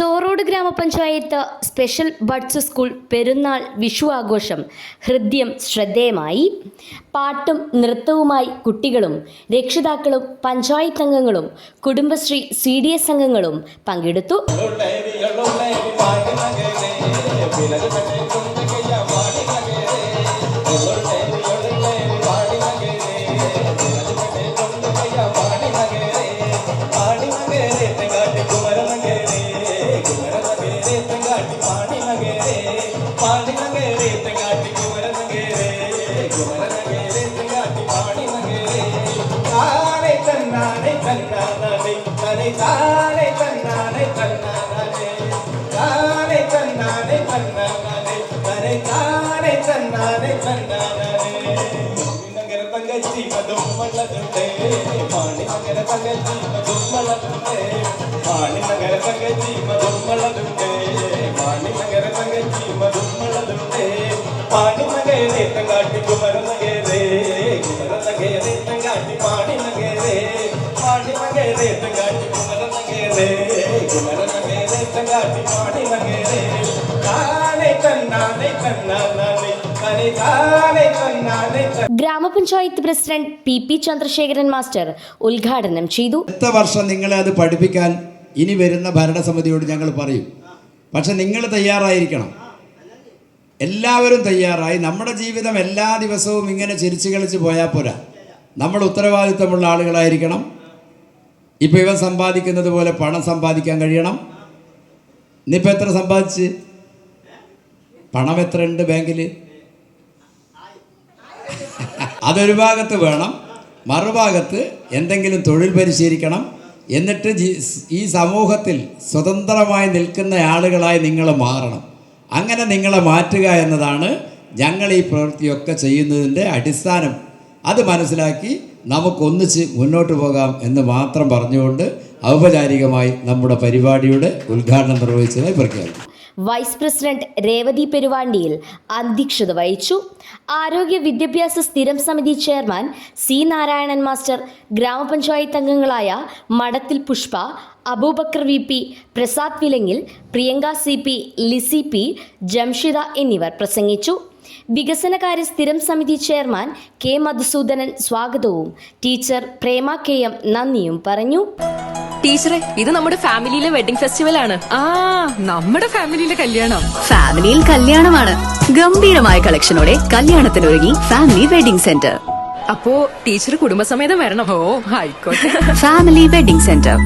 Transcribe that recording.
ചോറോട് ഗ്രാമപഞ്ചായത്ത് special buds school പെരുന്നാൾ വിഷു ആഘോഷം ഹൃദ്യം ശ്രദ്ധേയമായി. പാട്ടും നൃത്തവുമായി കുട്ടികളും രക്ഷിതാക്കളും പഞ്ചായത്ത് അംഗങ്ങളും കുടുംബശ്രീ സി ഡി എസ് അംഗങ്ങളും പങ്കെടുത്തു. തന്നാനെ തന്നാനെ നഗര തങ്കച്ചി മതും മള്ളതുണ്ടേ മാണി നഗര തങ്കച്ചി മതും മള്ളതുണ്ടേ മാണി നഗര തങ്കച്ചി മതും മള്ളതുണ്ടേ മാണി നഗര തങ്കച്ചി മതും മള്ളതുണ്ടേ പാണി നഗരേ തങ്കാട്ടി കുമര നഗരേ കുമര നഗരേ തങ്കാട്ടി പാണി നഗരേ പാണി നഗരേ തങ്കാട്ടി കുമര നഗരേ കുമര നഗരേ തങ്കാട്ടി പാണി നഗരേ താനെ തന്നാനെ തന്നാനെ ഗ്രാമപഞ്ചായത്ത് president P P Chandrasekharan master ഉദ്ഘാടനം ചെയ്തു. അടുത്ത വർഷം നിങ്ങളെ അത് പഠിപ്പിക്കാൻ ഇനി വരുന്ന ഭരണസമിതിയോട് ഞങ്ങൾ പറയും. പക്ഷെ നിങ്ങൾ തയ്യാറായിരിക്കണം. എല്ലാവരും തയ്യാറായി. നമ്മുടെ ജീവിതം എല്ലാ ദിവസവും ഇങ്ങനെ ചിരിച്ചു കളിച്ച് പോയാൽ പോരാ. നമ്മൾ ഉത്തരവാദിത്തമുള്ള ആളുകളായിരിക്കണം. ഇപ്പോൾ ഇവൻ സമ്പാദിക്കുന്നത് പോലെ പണം സമ്പാദിക്കാൻ കഴിയണം. ഇന്നിപ്പോൾ എത്ര സമ്പാദിച്ച്? പണം എത്ര ഉണ്ട് ബാങ്കിൽ അതൊരു ഭാഗത്ത് വേണം മറുഭാഗത്ത് എന്തെങ്കിലും തൊഴിൽ പരിശീലിക്കണം. എന്നിട്ട് ഈ സമൂഹത്തിൽ സ്വതന്ത്രമായി നിൽക്കുന്ന ആളുകളായി നിങ്ങൾ മാറണം. അങ്ങനെ നിങ്ങളെ മാറ്റുക എന്നതാണ് ഞങ്ങൾ ഈ പ്രവൃത്തിയൊക്കെ ചെയ്യുന്നതിന്റെ അടിസ്ഥാനം. അത് മനസ്സിലാക്കി നമുക്കൊന്നിച്ച് മുന്നോട്ട് പോകാം എന്ന് മാത്രം പറഞ്ഞുകൊണ്ട് ഔപചാരികമായി നമ്മുടെ പരിപാടിയുടെ ഉദ്ഘാടനം നിർവഹിച്ചതായി പ്രഖ്യാപിക്കും വൈസ് പ്രസിഡന്റ് രേവതി പെരുവാണ്ടിയിൽ അധ്യക്ഷത വഹിച്ചു. ആരോഗ്യ വിദ്യാഭ്യാസ സ്ഥിരം സമിതി ചെയർമാൻ സി നാരായണൻ മാസ്റ്റർ ഗ്രാമപഞ്ചായത്ത് അംഗങ്ങളായ Madathil Pushpa Aboobacker V P Prasad Vilangil Priyanka C P Lissy P Jamshida എന്നിവർ പ്രസംഗിച്ചു. വികസനകാര്യ സ്ഥിരം സമിതി ചെയർമാൻ കെ മധുസൂദനൻ സ്വാഗതവും ടീച്ചർ പ്രേമ കെ എം നന്ദിയും പറഞ്ഞു. ടീച്ചറെ ഇത് നമ്മുടെ ഫാമിലിയിലെ വെഡിംഗ് ഫെസ്റ്റിവൽ ആണ്. ആ നമ്മുടെ ഫാമിലിയിലെ കല്യാണം. ഫാമിലിയിൽ കല്യാണമാണ്. ഗംഭീരമായ കളക്ഷനോടെ കല്യാണത്തിനൊരുങ്ങി ഫാമിലി വെഡിംഗ് സെന്റർ. അപ്പോ ടീച്ചർ കുടുംബസമേതം വരണം. ഓ ആയിക്കോട്ടെ. Family wedding centre.